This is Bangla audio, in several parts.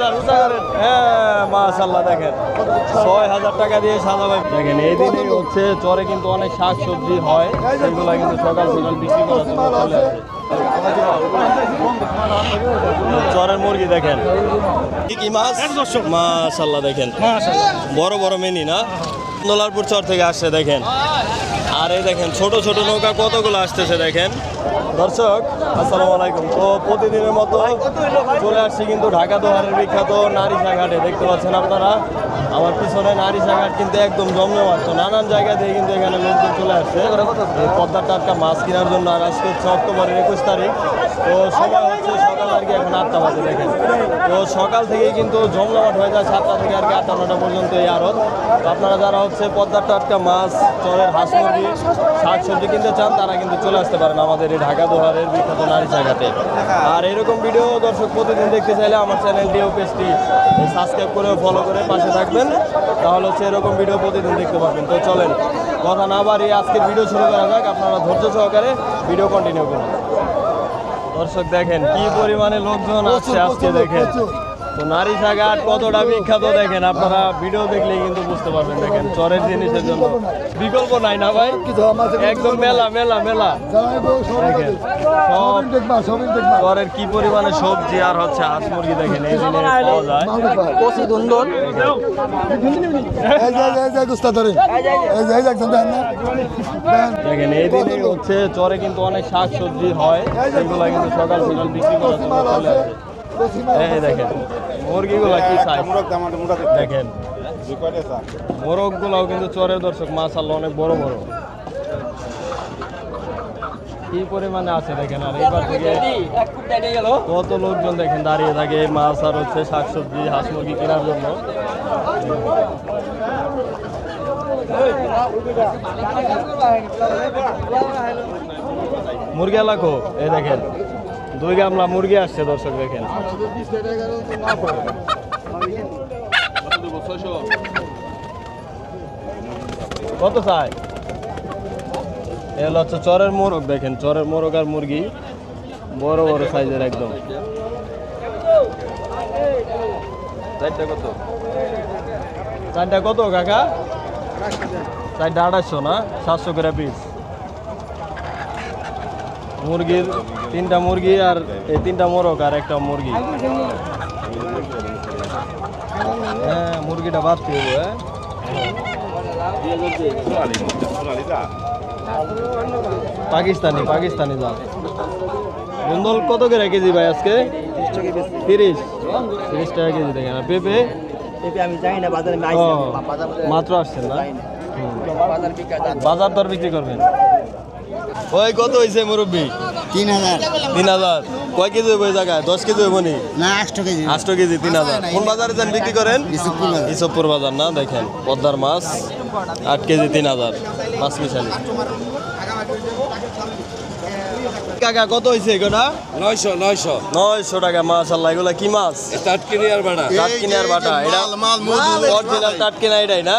হাজার করেন হ্যাঁ মাশাল্লাহ দেখেন। ছয় হাজার টাকা দিয়ে সাদা ভাই দেখেন এই দিনে হচ্ছে চরে কিন্তু অনেক শাক সবজি হয় সেগুলো কিন্তু সকাল সকাল বিক্রি করার জন্য চলে আসে। চরের মুরগি দেখেন। কি কি মাছ মাশাল্লাহ দেখেন। বড় বড় মেনি না? নোলারপুর চর থেকে আসছে দেখেন। আর এই দেখেন, ছোট ছোট নৌকা কতগুলো আসতেছে দেখেন। দর্শক, আসসালামু আলাইকুম। তো প্রতিদিনের মতো চলে আসছি কিন্তু ঢাকা দোহারের বিখ্যাত নারিশা ঘাটে। দেখতে পাচ্ছেন আপনারা? আমার পিছনে নারিশা ঘাট কিন্তু একদম জমজমাট। তো নানান জায়গা থেকে কিন্তু এখানে লোকজন চলে আসছে। পদ্মার টাটকা মাছ কেনার জন্য আর আজকে হচ্ছে অক্টোবরের একুশ তারিখ। তো সময় হচ্ছে আর কি এখন আটটা বাজে দেখেন। তো সকাল থেকেই কিন্তু জমজমাট হয়ে যায় সাতটা থেকে আর কি আটটা, নটা পর্যন্ত এই আড়ত। আপনারা যারা হচ্ছে পদ্মার টাটকা মাছ, চরের হাঁস মুরগি, শাক সবজি কিনতে চান, তারা কিন্তু চলে আসতে পারেন আমাদের এই ঢাকা দোহারের বিখ্যাত নারী জায়গাতে। আর এরকম ভিডিও দর্শক প্রতিদিন দেখতে চাইলে আমার চ্যানেলটি ও পেজটি সাবস্ক্রাইব করে ফলো করে পাশে থাকবেন। তাহলে হচ্ছে এরকম ভিডিও প্রতিদিন দেখতে পাবেন তো চলেন, কথা না বাড়িয়ে আজকের ভিডিও শুরু করা যাক। আপনারা ধৈর্য সহকারে ভিডিও কন্টিনিউ করুন। দর্শক দেখেন কি পরিমাণে লোকজন আসছে আজকে দেখেন। তো নারী ঘাট কতটা বিখ্যাত দেখেন আপনারা ভিডিও দেখলেই কিন্তু বুঝতে পারবেন দেখেন চরের জিনিসের জন্য। বিকল্প নাই না ভাই? একদম মেলা মেলা মেলা। দেখেন সব চরের কি পরিমাণে সবজি আর হচ্ছে হাঁস মুরগি দেখেন এই দিনে পাওয়া যায়। দেখেন এই দিনে হচ্ছে চরে কিন্তু অনেক শাক সবজি হয় সেগুলো কিন্তু সকাল সকাল বিক্রি করার জন্য চলে আসে। এই দেখেন, মুরগিগুলা কি সাইজ দেখেন মোরগ গুলাও কিন্তু চরের দর্শক মাশাল্লাহ অনেক বড় বড়। কি পরিমাণে আছে দেখেন, আর এবার থেকে কত লোকজন দেখেন দাঁড়িয়ে থাকে মাছ আর হচ্ছে শাকসবজি, হাঁস মুরগি কেনার জন্য। মুরগি লাখো এই দেখেন দুই গামলা মুরগি আসছে দর্শক দেখেন। কত চাই? এগুলো হচ্ছে চরের মোরগ দেখেন চরের মোরগ আর মুরগি। বড় বড় সাইজের একদম। চারটা কত? চারটা কত কাকা? চারটা আড়াইশো না? সাতশো করে পিস মুরগির তিনটা মুরগি আর এই তিনটা মোরগ আর একটা মুরগি। হ্যাঁ মুরগিটা বাড়তে হবে হ্যাঁ। পাকিস্তানি পাকিস্তানি জাত। বন্ধল কত করে কেজি ভাই আজকে? তিরিশ। তিরিশ টাকা কেজি দেখেন। পেঁপে? মাত্র আসছেন না? বাজার দর বিক্রি করবেন? ওই কত হয়েছে মুরব্বী? তিন হাজার। তিন হাজার। কয় কেজি হইব জায়গায়? দশ কেজি হইব নি? না আটশো কেজি। আষ্ট কেজি তিন হাজার। কোন বাজারে যান বিক্রি করেন? ইসবপুর বাজার। না দেখেন। পদ্মার মাছ আট কেজি তিন হাজার। মাছ মিশালি। কাকা কত হয়েছে এগুলা? নয়শো নয়শো। নয়শো টাকা মাছ আল্লাহ এগুলা কি মাছ? টাটকিনি আর বাড়া। টাটকিনা আর বাটা এটা অরিজিনাল টাটকিনা এটাই না?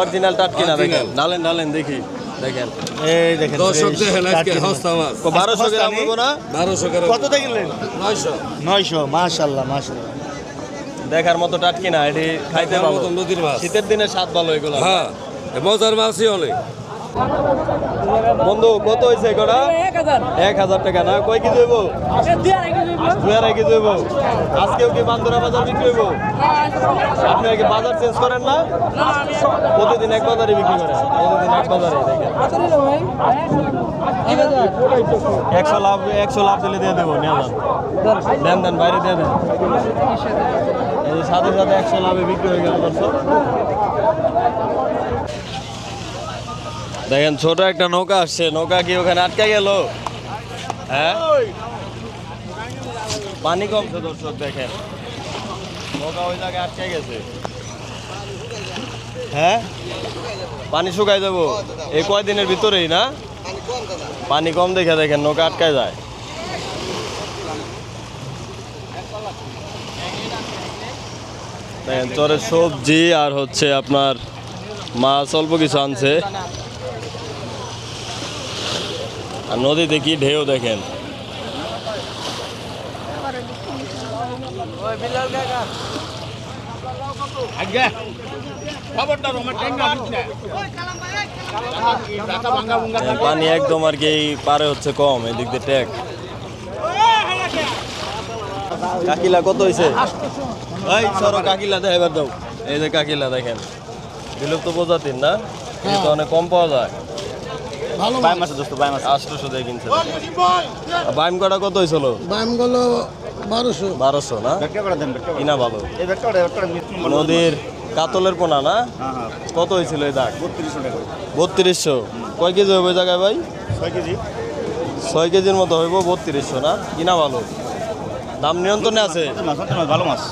অরিজিনাল টাটকিনা দেখেন। ডালেন ডালেন দেখি। দেখেন। এই দেখেন দর্শক বেশ দেখেন আজকে টাটকিনা। হস্তা মাছ। কো বারোশো গ্রাম হইব না? বারোশো করে কত দেখলেন নয়শো। নয়শো মাশাল্লাহ মাশাল্লাহ দেখার মতো টাটকিনা এটি খাইতে মতো নদীর মাছ। শীতের দিনে স্বাদ ভালো এগুলো। হ্যাঁ মজার মাছই অনেক। বন্ধু, কত হয়েছে এগুলা এক হাজার টাকা না? কয় কেজি হইব? দুই আড়াই কেজি হইব। আজকেও কি বান্দরা বাজার বিক্রি হইব? আপনি কি বাজার চেঞ্জ করেন না? প্রতিদিন এক বাজারে বিক্রি করেন। প্রতিদিন এক বাজারে একশো লাভ একশো লাভ দিলে দিয়ে দেবো, নিয়ে দেন দেন, বাইরে দিয়ে দেন। সাথে সাথে একশো লাভে বিক্রি হয়ে গেল দেখেন, ছোট একটা নৌকা আসছে। নৌকা কি ওখানে আটকে গেল? হ্যাঁ? পানি কমছে দর্শক, দেখেন। নৌকা ওই জায়গায় আটকে গেছে। হ্যাঁ? পানি শুকাই দেবো এই কয়দিনের ভিতরেই না? পানি কম দেখে দেখেন, নৌকা আটকায় যায়। দেখেন, চরের সবজি আর হচ্ছে আপনার মাছ, অল্প কিছু আনছে। আর নদীতে কি ঢেউ দেখেন। হ্যাঁ, পানি একদম আর কি এই পারে হচ্ছে কম এদিক দিয়ে ট্যাক কাকিলা কত হয়েছে এই সরো কাকিলা দেখ এবার দাও। এই যে কাকিলা দেখেন। বিলুপ্ত প্রজাতির না? এই অনেক কম পাওয়া যায়। বাই মাছ দোস্ত বাই মাছ আটশোশো দিয়ে কিনছে। বাইম কটা কত হয়েছিল গেলো বারোশো। বারোশো না? কিনা ভালো। নদীর কাতলের পোনা না? হ্যাঁ হ্যাঁ। কত হয়েছিল এই দাগ? বত্রিশশো কয় কেজি হবে জায়গায় ভাই? ছয় কেজি। ছয় কেজির মতো হইব বত্রিশশো না? কিনা ভালো। দাম নিয়ন্ত্রণে আছে? ভালো মাছ।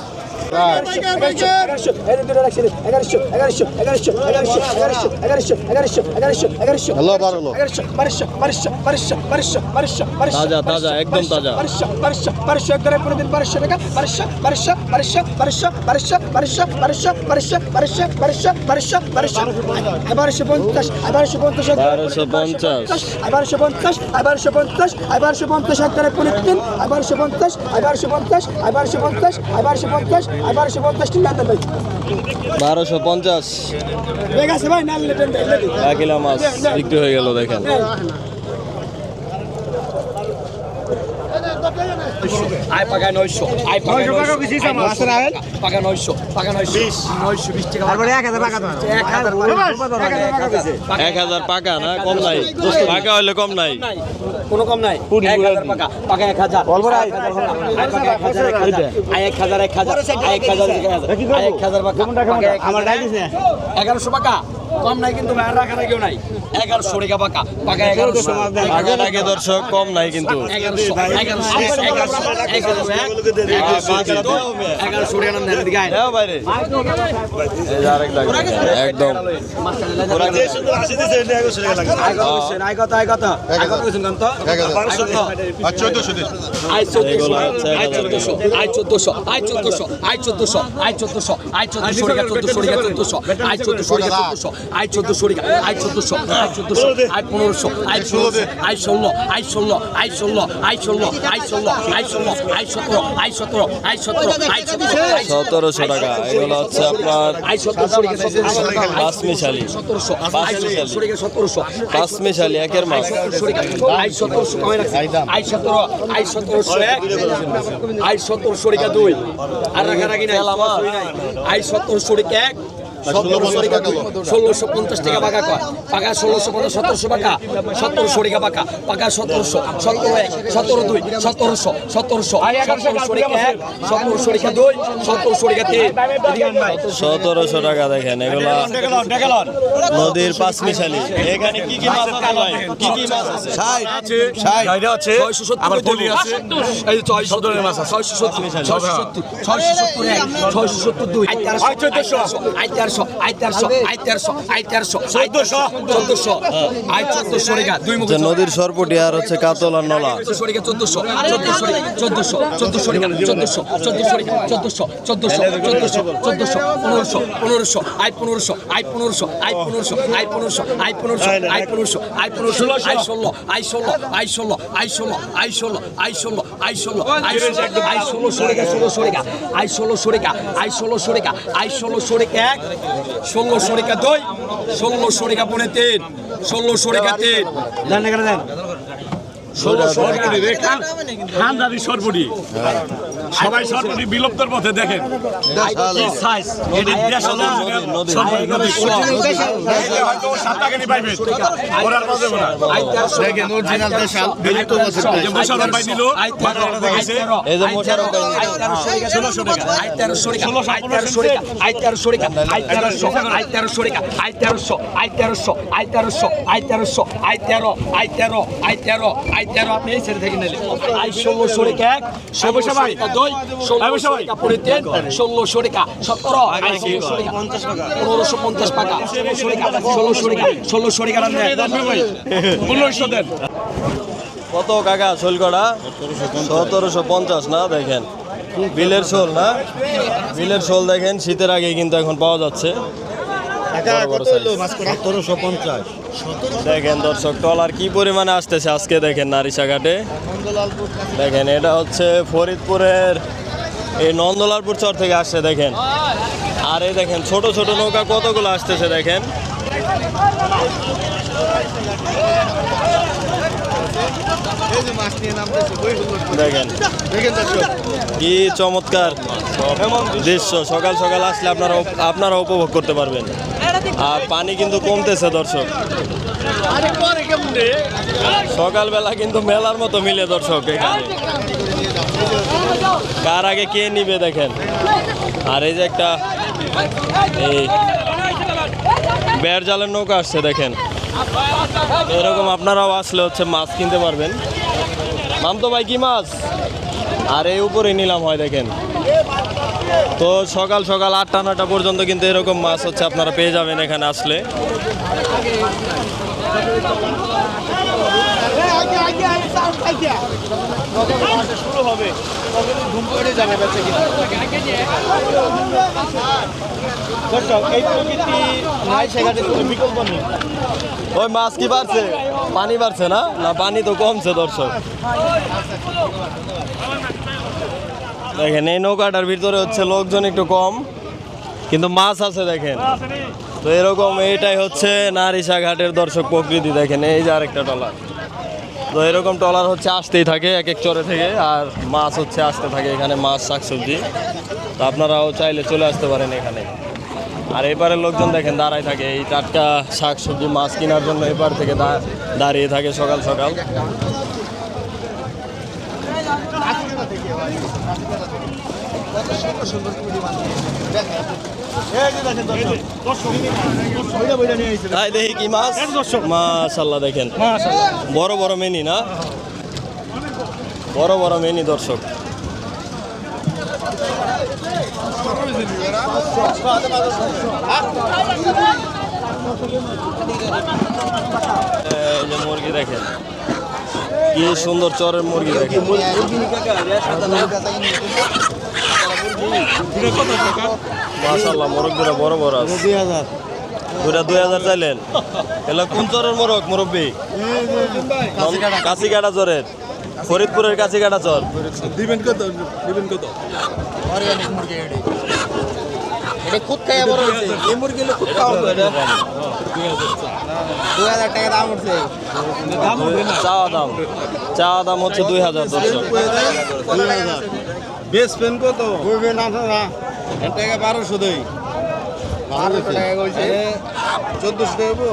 বারোশো পঞ্চাশ বারোশো পঞ্চাশ বারোশো পঞ্চাশ বারোশো পঞ্চাশ বারোশো পঞ্চাশ বারোশো পঞ্চাশ একবারে পনেরো তিন বারোশো পঞ্চাশ বারোশো পঞ্চাশ বারোশো পঞ্চাশ বারোশো পঞ্চাশ বারোশো পঞ্চাশ টাকা এক কিলো মাছ বিক্রি হয়ে গেল দেখেন। আয় পাকা নয়শো। আয় পাকা নয়শো পাকা নয়শো। পাকা নয়শো। নয়শো। বিশ। টাকা। এক হাজার টাকা এক হাজার এক হাজার পাকা না? কম নাই। পাকা। হইলে কম নাই। কোনো কম নাই। এক হাজার পাকা। পাকা এক হাজার। এক হাজার এক হাজার আয় এক হাজার এক হাজার। পাকা। পাকা। এগারোশো পাকা। কম নাই কিন্তু ভাইয়ের রাখা রাখিও নাই এগারোশো রেখা পাকা পাকা এগারোশো আগে আগে দর্শক কম নাই কিন্তু একদম চোদ্দশো আয় চোদ্দশো আয় চোদ্দশো আয় চোদ্দশো আয় চোদ্দশো আয় চোদ্দশো আয় চোদ্দশো আয় চোদ্দশো আয় চোদ্দশো রিগা আয় চোদ্দশো আয় চোদ্দশো আয় পনেরোশো আয় ষোলোশো আয় ষোলো আয় ষোলো আয় ষোলো আয় ষোলো আয় ষোলো আয় ষোলো আয় সতেরো আয় সতেরো আয় সতেরো আয় সতেরো সতেরোশো টাকা এগুলো হচ্ছে আপনার আয় সতেরোশো রিগা সতেরোশো পাঁচ মিশালি। সতেরোশো আয় সতেরোশো রিগা সতেরোশো পাঁচ মিশালি একের মাছ আই সতেরোশো কমে রাখছি। আই সতেরো আই সতেরোশো এক আই সতেরোশো রিকা দুই। আর আই সতেরোশো রিকা এক সতেরোশো রিকা দুই ষোলোশো পঞ্চাশ টাকা পাকা কয়? পাকা ষোলোশো পঞ্চাশ সতেরোশো পাকা সতেরোশো রিকা পাকা পাকা সতেরোশো সতেরো এক সতেরো দুই সতেরোশো সতেরোশো সতেরোশো রিকা এক সতেরোশো রিকা দুই সতেরোশো রিকা তিন। সতেরোশো টাকা দেখেন এগুলা নদীর পাঁচ মিশালি। এখানে কি কি মাছ আছে কি কি মাছ আছে? ছয়শো সত্তর এই ছয়শো সত্তরের মাছ ছয়শো সত্তর ছয়শো সত্তর ছয়শো সত্তর এক ছয়শো সত্তর দুই আই তেরোশো আই তেরোশো আই তেরোশো আই তেরোশো আই তেরোশো চোদ্দশো। চোদ্দশো আই চোদ্দশো রেখা দুই মুখ যে নদীর সরপটি আর হচ্ছে কাতল আর নলা। চোদ্দশো রেখা চোদ্দশো চোদ্দশো চোদ্দশো চোদ্দশো রেখা চোদ্দশো চোদ্দশো রেখা চোদ্দশো চোদ্দশো চোদ্দশো চোদ্দশো পনেরোশো পনেরোশো আই পনেরোশো আই পনেরোশো আই পনেরোশো আই পনেরোশো আই পনেরোশো আই পনেরোশো আই পনেরোশো আই ষোলো আই ষোলো আই ষোলো আই ষোলো আই ষোলো আই ষোলো আই ষোলো আই ষোলো আই ষোলো সরেগা ষোলো সরেকা আই ষোলো সরেকা আই ষোলো সরেগা আই ষোলো সরেগা এক ষোলো সরেকা দুই ষোলো সরেগা পনে তিন ষোলো সরেগা তিন। খানদানি সরপুরি সবাই সরপুরি বিলুপ্তর পথে দেখেন। তেরোশো আই তেরো আই তেরো আই তেরো আই তেরো আই তেরো আই তেরো আই তেরো আপনি এই ছেড়ে থেকে নিলেন। আই ষোলোশো টাকা ষোলোশো টাকা দুই ষোলোশো টাকা পরে তিন ষোলোশো টাকা সতেরো ষোলোশো টাকা পনেরোশো পঞ্চাশ টাকা ষোলোশো টাকা ষোলোশো টাকা ষোলোশো টাকা পনেরোশো দেন। কত কাকা শোল করা সতেরোশো পঞ্চাশ না দেখেন। বিলের শোল না? বিলের শোল দেখেন শীতের আগে কিন্তু এখন পাওয়া যাচ্ছে। সতেরোশো পঞ্চাশ। দেখেন দর্শক টলার কি পরিমাণে আসতেছে আজকে দেখেন নারিশা ঘাটে দেখেন এটা হচ্ছে ফরিদপুরের এই নন্দলালপুর চর থেকে আসছে দেখেন। আর এই দেখেন ছোট ছোট নৌকা কতগুলো আসতেছে দেখেন। কি চমৎকার। দৃশ্য, সকাল সকাল আসলে আপনারা আপনারা উপভোগ করতে পারবেন। আর পানি কিন্তু কমতেছে, দর্শক। সকালবেলা কিন্তু মেলার মতো মিলে, দর্শক, এখানে। কার আগে কে নিবে, দেখেন। আর এই যে একটা এই বেড় জালের নৌকা আসছে, দেখেন। এরকম আপনারাও আসলে হচ্ছে মাছ কিনতে পারবেন। নাম তো ভাই কি মাছ? আর এই উপরে নিলাম হয় দেখেন। তো সকাল সকাল আটটা নটা পর্যন্ত কিন্তু এরকম মাছ হচ্ছে আপনারা পেয়ে যাবেন এখানে আসলে। ওই মাছ কি বাড়ছে? পানি বাড়ছে না? না, পানি তো কমছে, দর্শক। দেখেন, এই নৌকাটার ভিতরে হচ্ছে লোকজন একটু কম, কিন্তু মাছ আছে, দেখেন। তো এরকম এইটাই হচ্ছে নারিশা ঘাটের দর্শক প্রকৃতি, দেখেন, এই যে আরেকটা টলার। তো এরকম ট্রলার হচ্ছে আসতেই থাকে এক এক চরে থেকে, আর মাছ হচ্ছে আসতে থাকে এখানে, মাছ, শাকসবজি। তো আপনারাও চাইলে চলে আসতে পারেন এখানে। আর এপারের লোকজন দেখেন, দাঁড়ায় থাকে। এই টাটকা শাকসবজি মাছ কেনার জন্য এপার থেকে দাঁড়িয়ে থাকে সকাল সকাল। তাই দেখি কি মাছ? মাশাল্লাহ দেখেন। বড় বড় মেনি না? বড় বড় মেনি দর্শক। মুরগি দেখেন। কি সুন্দর চরের মুরগি দেখেন। মাশাল্লাহ মোরগগুলো বড় বড় আছে। দুই হাজার। দুটা দুই হাজার চাইলেন? এগুলো কোন চরের মোরগ মুরব্বী? কাছিকাটা চরের। ফরিদপুরের চর। দিবেন কত? দিবেন কত? অর্গানিক মুরগি এটা খুদ বড় হয়েছে। এই মুরগি হলো খুদ খাওয়া এটা। দুই হাজার টাকা দাম উঠছে। চাওয়া দাম। হচ্ছে দুই হাজার। বেশ পেন কত? করবে না না। এর টাকা বারোশো দেই। বারোশো টাকা কইছে। চোদ্দশো দেবো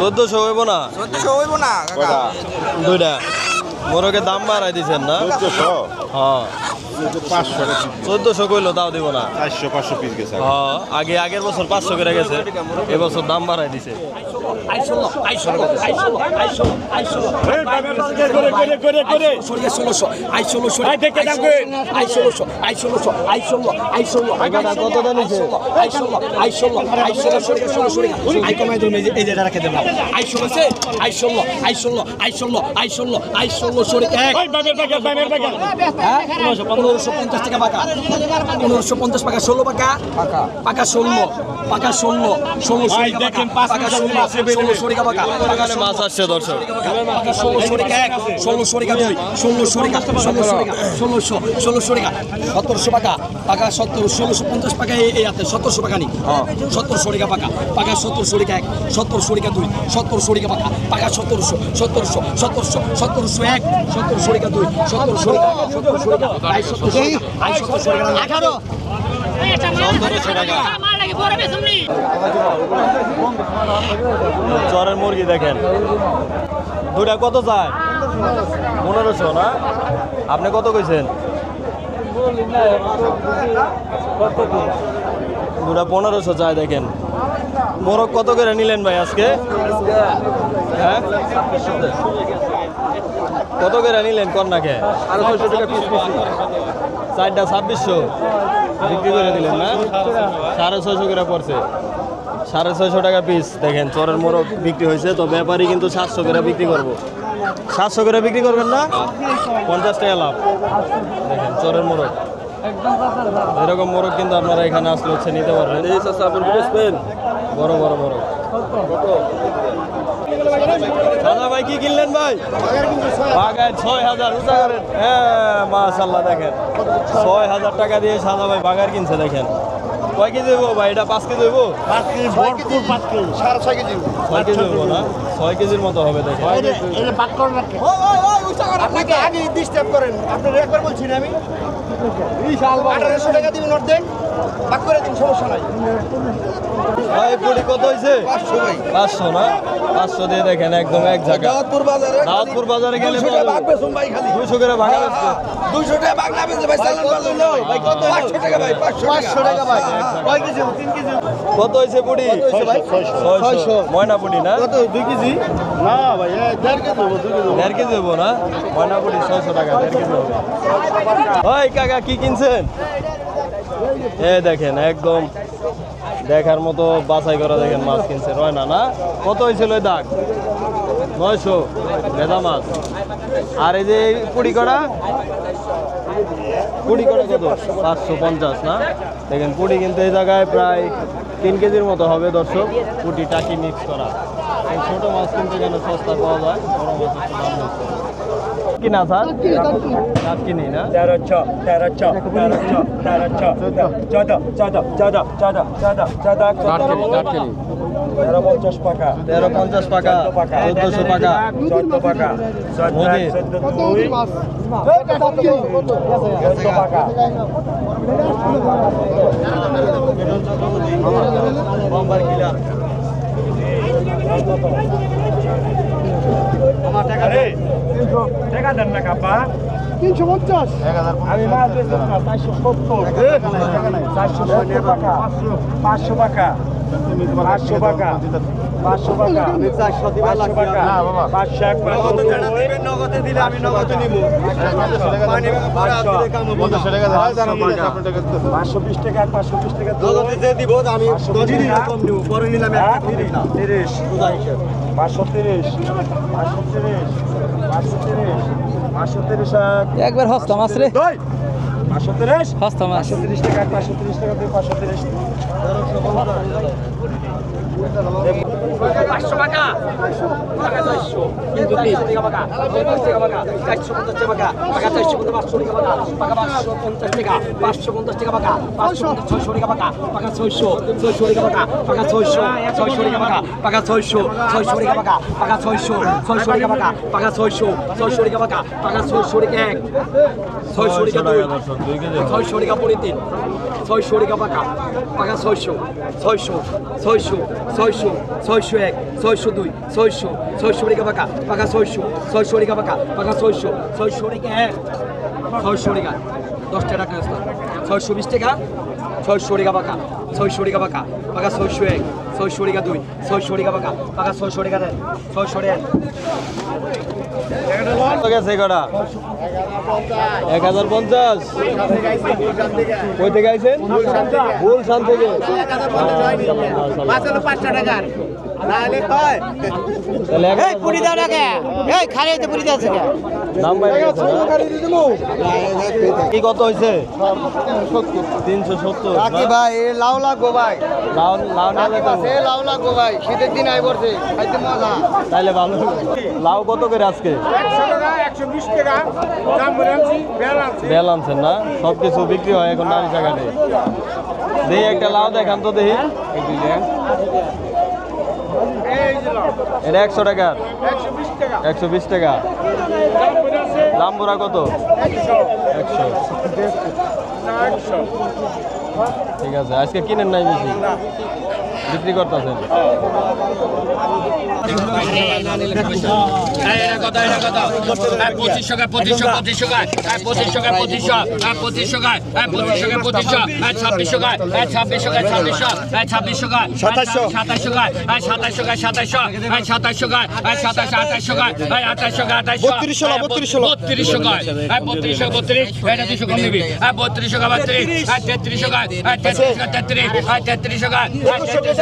চোদ্দশো হইব না? চোদ্দশো হইব না কাকা। দুইটা। মোরগের দাম বাড়াই দিছেন না? চোদ্দশো? হ্যাঁ। চোদ্দশো কইলো তাও দিব না। চারশো পাঁচশো পিস গেছে হ্যাঁ আগে আগের বছর পাঁচশো করে গেছে এবছর দাম বাড়াই দিছে। আইষোলো আইষোলো আইষোলো আইষোলো আইষোলো সরিয়ে ষোলোশো আইষোলো আইষোলোশো আইষোলোশো আইষোলো আইষোলো এবারে কত দাম নিছে? আইষোলো আইষোলো আইষোলো সরিয়ে ষোলো সরিয়ে আই কমাই ধরুন এই যে এই যে এটা রেখে দেবেন আইষোলো সে আইষোলো আইষোলো আইষোলো আইষোলো আইষোলো সরিয়ে এক পনেরোশো পঞ্চাশ টাকা পাকা। পনেরোশো পঞ্চাশ পাকা ষোলো পাকা। পাকা। ষোলো। পাকা ষোলো। ষোলো দেখেন পাকা ষোলো। ষোলো সরিকা পাকা। মাছ আসছে দর্শক। পাকা ষোলোশো রেখা এক ষোলোশো রেখা দুই ষোলোশো রেখা ষোলোশো রেখা ষোলোশো ষোলোশো রেখা সতেরোশো টাকা পাকা সত্তর ষোলোশো পঞ্চাশ পাকা এই হাতে। সত্তরশো টাকা নি। সত্তরশো রেখা পাকা। পাকা সত্তরশো রেখা এক সত্তরশো রেখা দুই সত্তরশো রেখা পাকা। পাকা সত্তরশো সত্তরশো সত্তরশো সত্তরশো এক সত্তরশো রেখা দুই সত্তরশো রেখা সত্তরশো রেখা আই চরের মুরগি দেখেন। দুটা কত চায়? পনেরোশো, না? আপনি কত কইছেন? দুটা পনেরোশো চায় দেখেন। মোরগ কত করে নিলেন ভাই আজকে? হ্যাঁ? কত করে নিলেন কন্যাকে? চারটা ছাব্বিশশো বিক্রি করে দিলেন না? সাড়ে ছয়শো করে পড়ছে। সাড়ে ছয়শো টাকা পিস দেখেন চরের মোরগ বিক্রি হয়েছে তো ব্যাপারী কিন্তু সাতশো করে বিক্রি করব। সাতশো করে বিক্রি করবেন না? পঞ্চাশ টাকা লাভ। দেখেন চরের মোরগ এরকম মোরগ কিন্তু আপনারা এখানে আসলে হচ্ছে নিতে পারবেন। বড় বড় মোরগ দাদা ভাই কি কিনলেন ভাই? বাগায় ছয় হাজার উঁচা করেন হ্যাঁ মাশাল্লাহ দেখেন। ছয় হাজার টাকা দিয়ে সাদা ভাই বাগার কিনছে দেখেন। কয় কেজি দেবো ভাই? এটা পাঁচ কেজি দেবো সাড়ে ছয় কেজি। ছয় কেজি দেবো না? ছয় কেজির মতো হবে দেখেন। আপনাকে আগে ডিস্টার্ব করেন। আপনার একবার বলছি না আমি। আঠারোশো টাকা দিবেন অর্ধেক। বাক করে দিন সমস্যা নাই। ভাই পুরি কত হয়েছে পাঁচশো না? পাঁচশো দিয়ে দেখেন একদম এক জায়গা দাওয়াতপুর বাজারে দাওয়াতপুর বাজারে গেলে দুশো ভাই করে ভাগা যাচ্ছে দুশো টাকা বাক না ভাই চালান বাজার নয়। পাঁচশো টাকা ভাই পাঁচশো টাকা। ভাই। কয় কেজি? তিন কেজি। কত হয়েছে পুরি ছয়শো। ময়না পুরি না? কত? দুই কেজি? না ভাই দেড় কেজি হব দুই কেজি দেড় কেজি দেবো না? ময়না পুরি ছয়শো টাকা দেড় কেজি হবে। ওই কাকা কি কিনছেন? এ দেখেন একদম দেখার মতো বাছাই করা দেখেন মাছ কিনছে। রয়না না? না কত হয়েছিল ওই দাগ? নয়শো। ভেদা মাছ। আর এই যে কুড়ি? করা কুড়ি করা কত? পাঁচশো পঞ্চাশ না? দেখেন পুটি কিন্তু এই জায়গায় প্রায় তিন কেজির মতো হবে দর্শক। পুটি টাকি মিক্স করা? ছোট মাছ কিন্তু এখানে সস্তা পাওয়া যায়। বড় মাছ একটু দাম কি না স্যার রাত কিনি না? তেরো ছ তেরো ছ তেরো ছ তেরো ছ চোদ্দ। চোদ্দ চোদ্দ চোদ্দ চোদ্দ চোদ্দ তেরো পঞ্চাশ টাকা তেরো পঞ্চাশ টাকা চোদ্দশো টাকা চোদ্দ টাকা চোদ্দ চোদ্দ বম্বার কিলার আরে। টাকা দেন না কাপা তিনশো পঞ্চাশ আমি মাছ বেচব না চারশো সত্তর চারশো টাকা পাঁচশো টাকা পাঁচশো টাকা পাঁচশো টাকা পাঁচশো টাকা পাঁচশো এক নগদে দিলে আমি নগদে নিব পাঁচশো বিশ টাকা পাঁচশো বিশ টাকা নগদে আমি কম পাঁচশো তিরিশ পাঁচশো তিরিশ একবার হস্তা মাছ রে। দুই পাঁচশো তিরিশ হস্তা মাছ। তিরিশ টাকা পাঁচশো তিরিশ টাকা পাঁচশো তিরিশ। পাঁচশো টাকা কিন্তু তিন টাকা টাকা পঞ্চাশ টাকা টাকা চারশো পঞ্চাশ টাকা টাকা টাকা চারশো পঞ্চাশ পাঁচশো টাকা টাকা টাকা পাঁচশো পঞ্চাশ টাকা পাঁচশো পঞ্চাশ টাকা টাকা পাঁচশো পঞ্চাশ ছয়শো টাকা টাকা টাকা ছয়শো ছয়শো টাকা টাকা টাকা ছয়শো ছয়শো টাকা টাকা টাকা ছয়শো ছয়শো টাকা টাকা টাকা ছয়শো ছয়শো টাকা টাকা টাকা ছয়শো ছয়শো টাকা টাকা টাকা ছয়শো টাকা এক ছয়শো টাকা দুই দর্শক দুই কেজি ছয়শো টাকা পরে তিন ছয়শো টাকা পাকা পাকা ছয়শো ছয়শো ছয়শো ছয়শো ছয়শো এক, ছয়শো দুই, ছয়শো ছয়শো রেখা পাকা পাকা ছয়শো ছয়শো রেখা পাকা পাকা ছয়শো ছয়শো রেখা এক, ছয়শো রেখা দশটা টাকা আছে ছয়শো বিশ টাকা, ছয়শো রেখা পাকা, ছয়শো রেখা পাকা পাকা ছয়শো এক। ছয়শো টাকা দুই ছয়শো টাকা পাকা পাকা ছয়শো টাকা দেন ছয়শো টাকা এক হাজার পঞ্চাশ। কই থেকে ভুল গুলশান থেকে। পাঁচটা টাকার। পুরি দাও এই খালি তো পুরি দাও দাম? কি কত ভাই এ লাউ ভাই। লাউ লাউ না লাউ ভাই। শীতের দিন আই পড়ছে খাইতে মজা। তাইলে ভালো লাউ কত করে আজকে? বেল আনছেন না? সব কিছু বিক্রি হয় এখন নারী জায়গাতে দেখি একটা লাউ দেখান তো দেখি। এটা একশো টাকা। একশো বিশ টাকা। জাম্বুরা কত? একশো। ঠিক আছে, আজকে কিনেন নাই বেশি? বিক্রি করতেছেন? পঁচিশশো সাতাশ বত্রিশ। নিবি। বত্রিশ। তেত্রিশ।